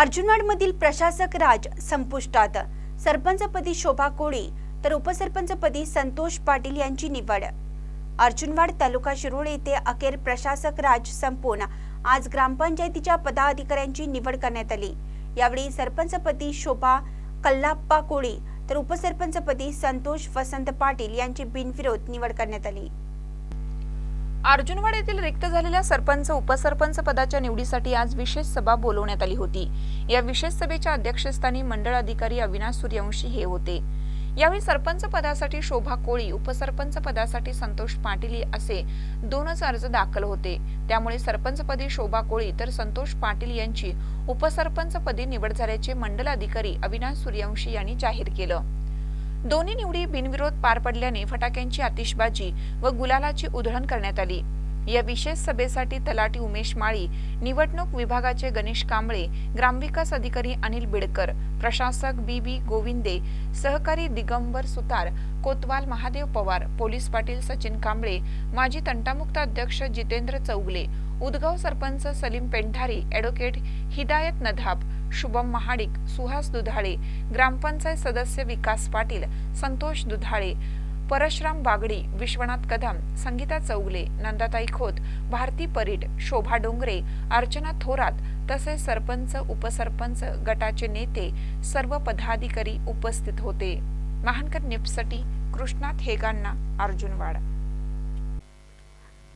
अर्जुनवाडमधील प्रशासक राज संपुष्टात. सरपंचपदी शोभा कोळी तर उपसरपंचपदी संतोष पाटील यांची निवड. अर्जुनवाड तालुका शिरोळ येथे अखेर प्रशासक राज संपून आज ग्रामपंचायतीच्या पदाधिकाऱ्यांची निवड करण्यात आली. यावेळी सरपंचपदी शोभा कल्लाप्पा कोळी तर उपसरपंचपदी संतोष वसंत पाटील यांची बिनविरोध निवड करण्यात आली. अर्जुनवाड येथील रिक्त झालेल्या सरपंच उपसरपंच पदाच्या निवडीसाठी आज विशेष सभा बोलवण्यात आली होती. या विशेष सभेच्या अध्यक्षस्थानी मंडळ अधिकारी अविनाश सूर्यवंशी हे होते. यावेळी सरपंच पदासाठी शोभा कोळी उपसरपंच पदासाठी संतोष पाटील असे दोनच अर्ज दाखल होते. त्यामुळे सरपंचपदी शोभा कोळी तर संतोष पाटील यांची उपसरपंचपदी निवड झाल्याचे मंडल अधिकारी अविनाश सूर्यवंशी यांनी जाहीर केलं. दोन्ही निवडी बिनविरोध पार पडल्याने फटाक्यांची आतिषबाजी व गुलालाची उधळण करण्यात आली. या विशेष सभेसाठी तलाठी उमेश माळी निवडणूक विभागाचे गणेश कांबळे ग्रामविकास अधिकारी अनिल बिडकर प्रशासक बी बी गोविंदे सहकारी दिगंबर सुतार कोतवाल महादेव पवार पोलीस पाटील सचिन कांबळे माजी तंटामुक्त अध्यक्ष जितेंद्र चौगले उदगाव सरपंच सलीम पेंढारी ॲडव्होकेट हिदायत नधाब शुभम महाडिक सुहास दुधाळे ग्रामपंचायत सदस्य विकास पाटील संतोष दुधाळे परशराम बागडी विश्वनाथ कदम संगीता चौगले नंदाताई खोत भारती परीट शोभा डोंगरे अर्चना थोरात तसेच सरपंच उपसरपंच गटाचे नेते सर्व पदाधिकारी उपस्थित होते. महानकर निप्ससाठी कृष्णात हेगांना अर्जुनवाड.